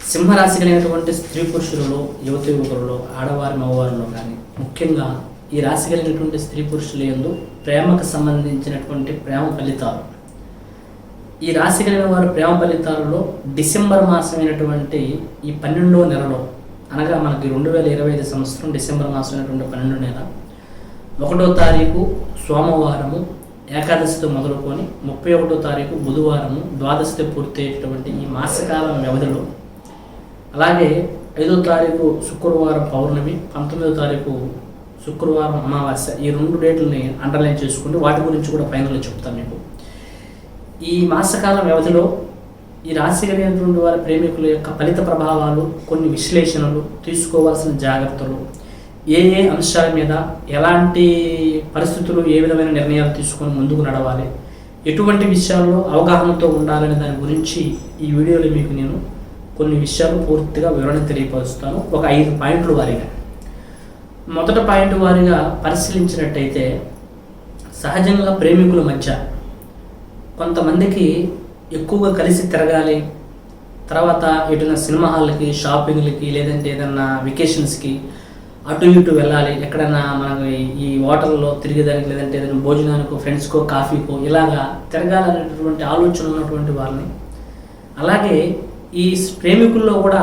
సింహరాశి కలిగినటువంటి స్త్రీ పురుషులలో యువతి యువకులలో ఆడవారి మగవారిలో కానీ ముఖ్యంగా ఈ రాశి కలిగినటువంటి స్త్రీ పురుషుల యందు ప్రేమకు సంబంధించినటువంటి ప్రేమ ఫలితాలు. ఈ రాశి కలిగిన వారి ప్రేమ ఫలితాలలో డిసెంబర్ మాసమైనటువంటి ఈ పన్నెండవ నెలలో అనగా మనకి రెండు వేల ఇరవై ఐదు సంవత్సరం డిసెంబర్ మాసం అయినటువంటి పన్నెండు నెల ఒకటో తారీఖు సోమవారము ఏకాదశితో మొదలుకొని ముప్పై ఒకటో తారీఖు బుధవారము ద్వాదశితో పూర్తయ్యేటటువంటి ఈ మాసకాలం వ్యవధిలో అలాగే ఐదో తారీఖు శుక్రవారం పౌర్ణమి పంతొమ్మిదో తారీఖు శుక్రవారం అమావాస్య ఈ రెండు డేట్లని అండర్లైన్ చేసుకుంటూ వాటి గురించి కూడా ఫైనల్గా చెప్తాను మీకు. ఈ మాసకాలం వ్యవధిలో ఈ రాశి కలిగినటువంటి వారి ప్రేమికుల యొక్క ఫలిత ప్రభావాలు కొన్ని విశ్లేషణలు తీసుకోవాల్సిన జాగ్రత్తలు ఏ ఏ అంశాల మీద ఎలాంటి పరిస్థితులు ఏ విధమైన నిర్ణయాలు తీసుకొని ముందుకు నడవాలి ఎటువంటి విషయాల్లో అవగాహనతో ఉండాలనే దాని గురించి ఈ వీడియోలో మీకు నేను కొన్ని విషయాలు పూర్తిగా వివరణ తెలియపరుస్తాను. ఒక ఐదు పాయింట్లు వారిగా. మొదట పాయింట్ వారిగా పరిశీలించినట్టయితే సహజంగా ప్రేమికుల మధ్య కొంతమందికి ఎక్కువగా కలిసి తిరగాలి తర్వాత ఎటున్న సినిమా హాల్కి షాపింగ్లకి లేదంటే ఏదన్నా వెకేషన్స్కి అటు ఇటు వెళ్ళాలి. ఎక్కడైనా మనకు ఈ హోటల్లో తిరిగేదానికి లేదంటే ఏదైనా భోజనానికో ఫ్రెండ్స్కో కాఫీకో ఇలాగా తిరగాలనేటటువంటి ఆలోచన ఉన్నటువంటి వాళ్ళని అలాగే ఈ ప్రేమికుల్లో కూడా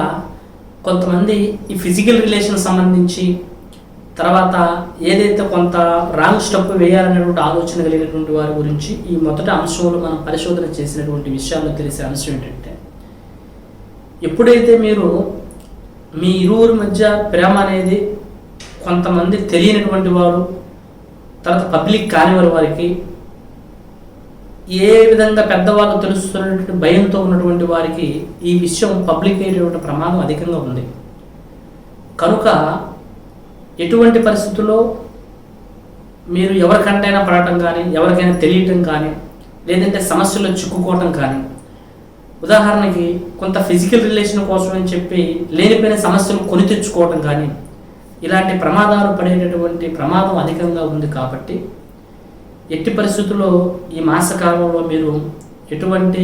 కొంతమంది ఈ ఫిజికల్ రిలేషన్ సంబంధించి తర్వాత ఏదైతే కొంత రాంగ్ స్టెప్ వేయాలనేటువంటి ఆలోచన కలిగినటువంటి వారి గురించి ఈ మొదటి అంశంలో మనం పరిశోధన చేసినటువంటి విషయాల్లో తెలిసే అంశం ఏంటంటే ఎప్పుడైతే మీరు మీ ఇరువురి మధ్య ప్రేమ అనేది కొంతమంది తెలియనటువంటి వారు తర్వాత పబ్లిక్ కానివారి వారికి ఏ విధంగా పెద్దవాళ్ళు తెలుస్తున్నటువంటి భయంతో ఉన్నటువంటి వారికి ఈ విషయం పబ్లిక్ అయ్యేటువంటి ప్రమాదం అధికంగా ఉంది. కనుక ఎటువంటి పరిస్థితుల్లో మీరు ఎవరికంటైనా పడటం కానీ ఎవరికైనా తెలియటం కానీ లేదంటే సమస్యలో చిక్కుకోవటం కానీ ఉదాహరణకి కొంత ఫిజికల్ రిలేషన్ కోసం అని చెప్పి లేనిపోయిన సమస్యలు కొని తెచ్చుకోవటం కానీ ఇలాంటి ప్రమాదాలు పడేటటువంటి ప్రమాదం అధికంగా ఉంది కాబట్టి ఎట్టి పరిస్థితుల్లో ఈ మాసకాలంలో మీరు ఎటువంటి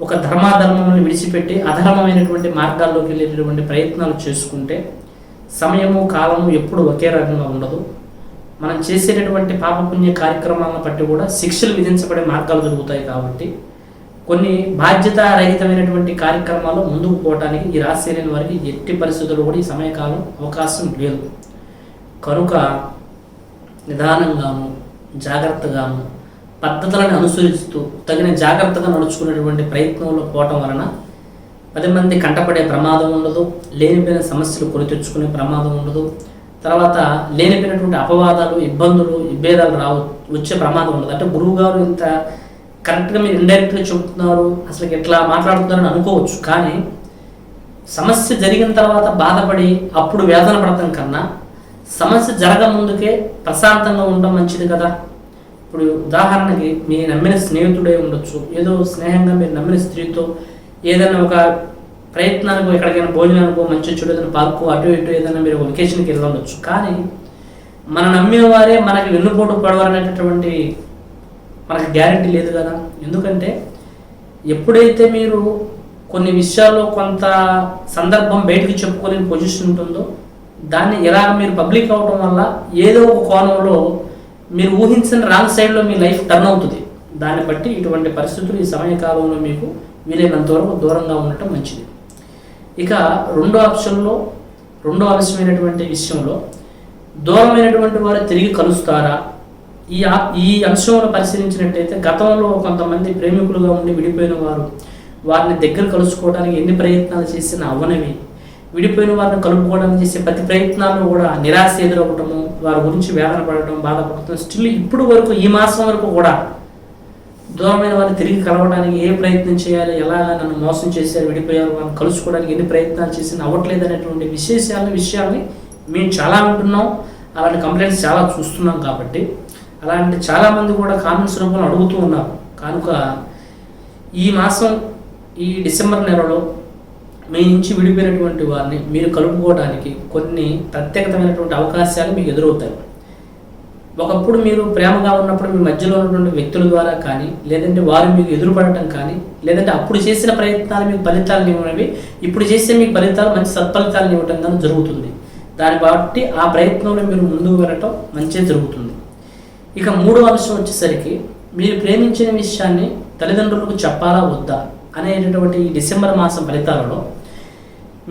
ఒక ధర్మాధర్మములను విడిచిపెట్టి అధర్మమైనటువంటి మార్గాల్లోకి వెళ్ళేటటువంటి ప్రయత్నాలు చేసుకుంటే సమయము కాలము ఎప్పుడు ఒకే రకంగా ఉండదు. మనం చేసేటటువంటి పాపపుణ్య కార్యక్రమాలను బట్టి కూడా శిక్షలు విధించబడే మార్గాలు జరుగుతాయి కాబట్టి కొన్ని బాధ్యతారహితమైనటువంటి కార్యక్రమాలు ముందుకు పోవడానికి ఈ రాశి లేని వారికి ఎట్టి పరిస్థితుల్లో కూడా ఈ సమయకాలం అవకాశం లేదు. కనుక నిదానంగాను జాగ్రత్తగాను పద్ధతులను అనుసరిస్తూ తగిన జాగ్రత్తగా నడుచుకునేటువంటి ప్రయత్నంలో పోవటం వలన పది మంది కంటపడే ప్రమాదం ఉండదు లేనిపోయిన సమస్యలు కొని తెచ్చుకునే ప్రమాదం ఉండదు. తర్వాత లేనిపోయినటువంటి అపవాదాలు ఇబ్బందులు విభేదాలు రావు వచ్చే ప్రమాదం ఉండదు. అంటే గురువు గారు ఇంత కరెక్ట్గా మీరు ఇండైరెక్ట్గా చెబుతున్నారు అసలు ఎట్లా మాట్లాడుతున్నారని అనుకోవచ్చు. కానీ సమస్య జరిగిన తర్వాత బాధపడి అప్పుడు వేదన పడటం కన్నా సమస్య జరగముందుకే ప్రశాంతంగా ఉండడం మంచిది కదా? ఇప్పుడు ఉదాహరణకి మీ నమ్మిన స్నేహితుడే ఉండొచ్చు. ఏదో స్నేహంగా మీరు నమ్మిన స్త్రీతో ఏదైనా ఒక ప్రయత్నానికి ఎక్కడికైనా భోజనానికో మంచి చెడు ఏదైనా పార్కు అటు ఇటు ఏదైనా మీరు ఒక వెకేషన్కి వెళ్ళవచ్చు కానీ మన నమ్మిన వారే మనకి వెన్నుపోటు పడవాలనేటటువంటి మనకి గ్యారంటీ లేదు కదా? ఎందుకంటే ఎప్పుడైతే మీరు కొన్ని విషయాల్లో కొంత సందర్భం బయటకు చెప్పుకోలేని పొజిషన్ ఉంటుందో దాన్ని ఎలా మీరు పబ్లిక్ అవటం వల్ల ఏదో ఒక కోణంలో మీరు ఊహించిన రాంగ్ సైడ్లో మీ లైఫ్ టర్న్ అవుతుంది. దాన్ని బట్టి ఇటువంటి పరిస్థితులు ఈ సమయకాలంలో మీకు వీలైనంత వరకు దూరంగా ఉండటం మంచిది. ఇక రెండో ఆప్షన్లో రెండో అంశమైనటువంటి విషయంలో దూరమైనటువంటి వారు తిరిగి కలుస్తారా? ఈ ఈ అంశంలో పరిశీలించినట్టయితే గతంలో కొంతమంది ప్రేమికులుగా ఉండి విడిపోయిన వారు వారిని దగ్గర కలుసుకోవడానికి ఎన్ని ప్రయత్నాలు చేసినా అవ్వనవి విడిపోయిన వారిని కలుపుకోవడానికి చేసే ప్రతి ప్రయత్నాల్లో కూడా నిరాశ ఎదురవ్వటము వారి గురించి వేదన పడటం బాధపడటం స్టిల్ ఇప్పుడు వరకు ఈ మాసం వరకు కూడా దూరమైన వారిని తిరిగి కలవడానికి ఏ ప్రయత్నం చేయాలి ఎలా నన్ను మోసం చేశారు విడిపోయారు వాళ్ళని కలుసుకోవడానికి ఎన్ని ప్రయత్నాలు చేసినా అవ్వట్లేదు అనేటువంటి విశేషాలని విషయాల్ని మేము చాలా వింటున్నాం అలాంటి కంప్లైంట్స్ చాలా చూస్తున్నాం కాబట్టి. అలాంటి చాలామంది కూడా కామెంట్స్ రూపంలో అడుగుతూ ఉన్నారు. కనుక ఈ మాసం ఈ డిసెంబర్ నెలలో మీ నుంచి విడిపోయినటువంటి వారిని మీరు కలుపుకోవడానికి కొన్ని ప్రత్యేకతమైనటువంటి అవకాశాలు మీకు ఎదురవుతాయి. ఒకప్పుడు మీరు ప్రేమగా ఉన్నప్పుడు మీ మధ్యలో ఉన్నటువంటి వ్యక్తుల ద్వారా కానీ లేదంటే వారు మీకు ఎదురుపడటం కానీ లేదంటే అప్పుడు చేసిన ప్రయత్నాలు మీకు ఫలితాలను ఇవ్వనివి ఇప్పుడు చేసే మీకు ఫలితాలు మంచి సత్ఫలితాలను ఇవ్వటం కానీ జరుగుతుంది. దాన్ని బట్టి ఆ ప్రయత్నంలో మీరు ముందుకు వెళ్ళటం మంచిగా జరుగుతుంది. ఇక మూడో అంశం వచ్చేసరికి మీరు ప్రేమించిన విషయాన్ని తల్లిదండ్రులకు చెప్పాలా వద్దా? అనేటటువంటి ఈ డిసెంబర్ మాసం ఫలితాలలో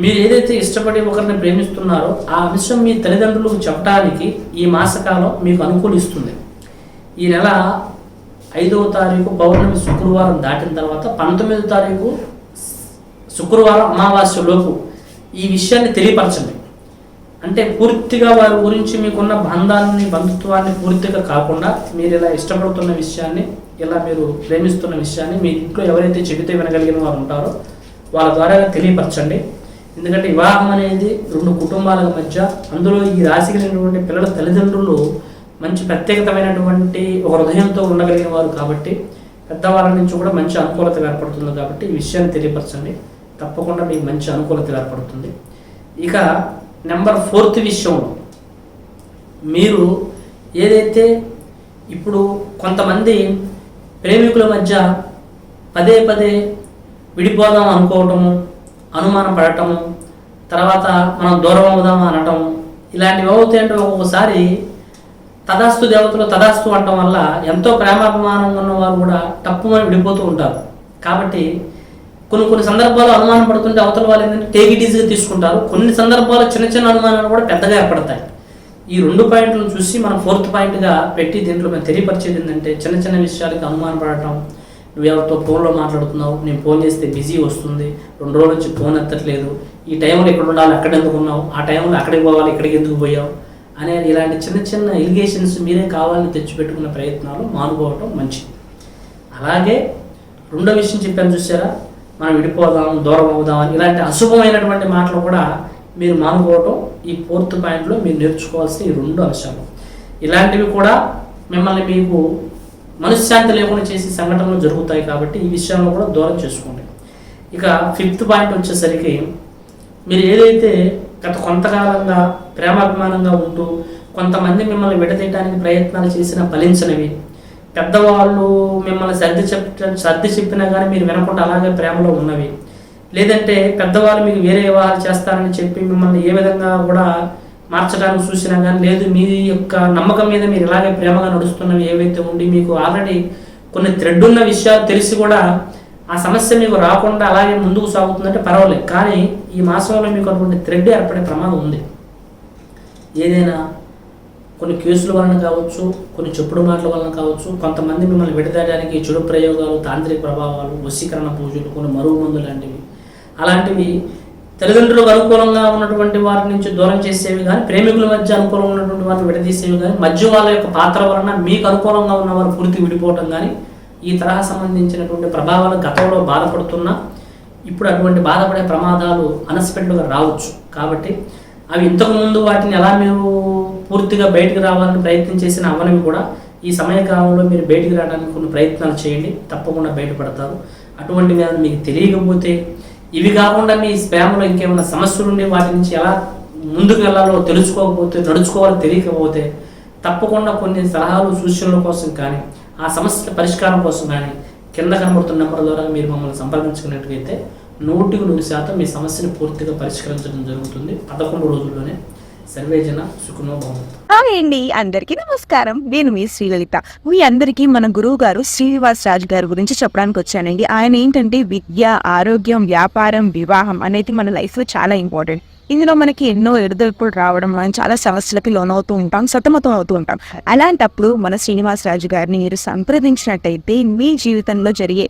మీరు ఏదైతే ఇష్టపడి ఒకరిని ప్రేమిస్తున్నారో ఆ విషయం మీ తల్లిదండ్రులకు చెప్పడానికి ఈ మాసకాలం మీకు అనుకూలిస్తుంది. ఈ నెల ఐదవ తారీఖు పౌర్ణమి శుక్రవారం దాటిన తర్వాత పంతొమ్మిదో తారీఖు శుక్రవారం అమావాస్యలోపు ఈ విషయాన్ని తెలియపరచండి. అంటే పూర్తిగా వారి గురించి మీకున్న బంధాన్ని బంధుత్వాన్ని పూర్తిగా కాకుండా మీరు ఇలా ఇష్టపడుతున్న విషయాన్ని ఇలా మీరు ప్రేమిస్తున్న విషయాన్ని మీ ఇంట్లో ఎవరైతే చెబితే వినగలిగిన వారు ఉంటారో వాళ్ళ ద్వారా తెలియపరచండి. ఎందుకంటే వివాహం అనేది రెండు కుటుంబాల మధ్య అందులో ఈ రాశి కలిగినటువంటి పిల్లల తల్లిదండ్రులు మంచి ప్రత్యేకతమైనటువంటి ఒక హృదయంతో ఉండగలిగిన వారు కాబట్టి పెద్దవాళ్ళ నుంచి కూడా మంచి అనుకూలత ఏర్పడుతుంది కాబట్టి ఈ విషయాన్ని తెలియపరచండి. తప్పకుండా మీకు మంచి అనుకూలత ఏర్పడుతుంది. ఇక నెంబర్ ఫోర్త్ విషయంలో మీరు ఏదైతే ఇప్పుడు కొంతమంది ప్రేమికుల మధ్య పదే పదే విడిపోదాం అనుకోవటము అనుమానం పడటము తర్వాత మనం దూరం అవుదాం అనటము ఇలాంటివి అవుతాయంటే ఒక్కొక్కసారి తదాస్తు దేవతలు తదాస్తు అనటం వల్ల ఎంతో ప్రేమాభిమానంగా ఉన్న వారు కూడా తప్పుమని విడిపోతూ ఉంటారు. కాబట్టి కొన్ని కొన్ని సందర్భాల్లో అనుమానం పడుతుంటే అవతల వాళ్ళు ఏంటంటే టేక్ ఇట్ ఈజీగా తీసుకుంటారు. కొన్ని సందర్భాల్లో చిన్న చిన్న అనుమానాలు కూడా పెద్దగా ఏర్పడతాయి. ఈ రెండు పాయింట్లను చూసి మనం ఫోర్త్ పాయింట్గా పెట్టి దీంట్లో మేము తెలియపరిచేది ఏంటంటే చిన్న చిన్న విషయాలకి అనుమానం పడటం. నువ్వు ఎవరితో ఫోన్లో మాట్లాడుతున్నావు? నేను ఫోన్ చేస్తే బిజీ వస్తుంది. రెండు రోజుల నుంచి ఫోన్ ఎత్తట్లేదు. ఈ టైంలో ఇక్కడ ఉండాలి? అక్కడ ఎందుకు ఉన్నావు? ఆ టైంలో అక్కడికి పోవాలి? ఇక్కడికి ఎందుకు పోయావు? అనే ఇలాంటి చిన్న చిన్న ఎలిగేషన్స్ మీరే కావాలని తెచ్చిపెట్టుకునే ప్రయత్నాలు మానుకోవటం మంచిది. అలాగే రెండో విషయం చెప్పాను చూసారా? మనం విడిపోదాం దూరం అవుదాం ఇలాంటి అశుభమైనటువంటి మాటలు కూడా మీరు మానుకోవటం ఈ ఫోర్త్ పాయింట్లో మీరు నేర్చుకోవాల్సిన ఈ రెండు అంశాలు. ఇలాంటివి కూడా మిమ్మల్ని మీకు మనశ్శాంతి లేకుండా చేసే సంఘటనలు జరుగుతాయి కాబట్టి ఈ విషయంలో కూడా దూరం చేసుకోండి. ఇక ఫిఫ్త్ పాయింట్ వచ్చేసరికి మీరు ఏదైతే గత కొంతకాలంగా ప్రేమాభిమానంగా ఉంటూ కొంతమంది మిమ్మల్ని విడదీయడానికి ప్రయత్నాలు చేసిన ఫలించినవి పెద్దవాళ్ళు మిమ్మల్ని సర్ది చెప్ప సర్ది చెప్పినా కానీ మీరు వినకుండా అలాగే ప్రేమలో ఉన్నవి. లేదంటే పెద్దవాళ్ళు మీకు వేరే వివాహాలు చేస్తారని చెప్పి మిమ్మల్ని ఏ విధంగా కూడా మార్చడానికి చూసినా కానీ లేదు మీ యొక్క నమ్మకం మీద మీరు ఇలాగే ప్రేమగా నడుస్తున్నవి ఏవైతే ఉండి మీకు ఆల్రెడీ కొన్ని థ్రెడ్ ఉన్న విషయాలు తెలిసి కూడా ఆ సమస్య మీకు రాకుండా అలాగే ముందుకు సాగుతుందంటే పర్వాలేదు. కానీ ఈ మాసంలో మీకు అటువంటి థ్రెడ్ ఏర్పడే ప్రమాదం ఉంది. ఏదైనా కొన్ని కేసుల వలన కావచ్చు కొన్ని చెప్పుడు మాటల వలన కావచ్చు కొంతమంది మిమ్మల్ని విడదీయడానికి చెడు ప్రయోగాలు తాంత్రిక ప్రభావాలు వశీకరణ పూజలు కొన్ని మరుగు మందు లాంటివి. అలాంటివి తల్లిదండ్రులకు అనుకూలంగా ఉన్నటువంటి వారి నుంచి దూరం చేసేవి కానీ ప్రేమికుల మధ్య అనుకూలంగా ఉన్నటువంటి వారిని విడదీసేవి కానీ మధ్య వాళ్ళ యొక్క పాత్ర వలన మీకు అనుకూలంగా ఉన్న వారు పూర్తి విడిపోవటం కానీ ఈ తరహా సంబంధించినటువంటి ప్రభావాలు గతంలో బాధపడుతున్నా ఇప్పుడు అటువంటి బాధపడే ప్రమాదాలు అన్ఎక్స్పెక్టెడ్గా రావచ్చు. కాబట్టి అవి ఇంతకుముందు వాటిని ఎలా మీరు పూర్తిగా బయటకు రావాలని ప్రయత్నం చేసిన అవనవి కూడా ఈ సమయకాలంలో మీరు బయటికి రావడానికి కొన్ని ప్రయత్నాలు చేయండి తప్పకుండా బయటపడతారు. అటువంటి మీద మీకు తెలియకపోతే ఇవి కాకుండా మీ స్పామ్లో ఇంకేమైనా సమస్యలు ఉండి వాటి నుంచి ఎలా ముందుకు వెళ్ళాలో తెలుసుకోకపోతే నడుచుకోవాలో తెలియకపోతే తప్పకుండా కొన్ని సలహాలు సూచనల కోసం కానీ ఆ సమస్యల పరిష్కారం కోసం కానీ కింద కనబడుతున్న నెంబర్ ద్వారా మీరు మమ్మల్ని సంప్రదించుకున్నట్లయితే నూటికి నూరు శాతం మీ సమస్యను పూర్తిగా పరిష్కరించడం జరుగుతుంది. పదకొండు రోజుల్లోనే సర్వేజన హాయ్ అండి అందరికీ నమస్కారం. నేను మీ శ్రీలలిత. మీ అందరికీ మన గురువు గారు శ్రీనివాస్ రాజు గారి గురించి చెప్పడానికి వచ్చానండి. ఆయన ఏంటంటే విద్య ఆరోగ్యం వ్యాపారం వివాహం అనేది మన లైఫ్లో చాలా ఇంపార్టెంట్. ఇందులో మనకి ఎన్నో ఎడుదొడుపులు రావడం మనం చాలా సమస్యలకి లోనవుతూ ఉంటాం సతమతం అవుతూ ఉంటాం. అలాంటప్పుడు మన శ్రీనివాస్ రాజు గారిని మీరు సంప్రదించినట్టయితే మీ జీవితంలో జరిగే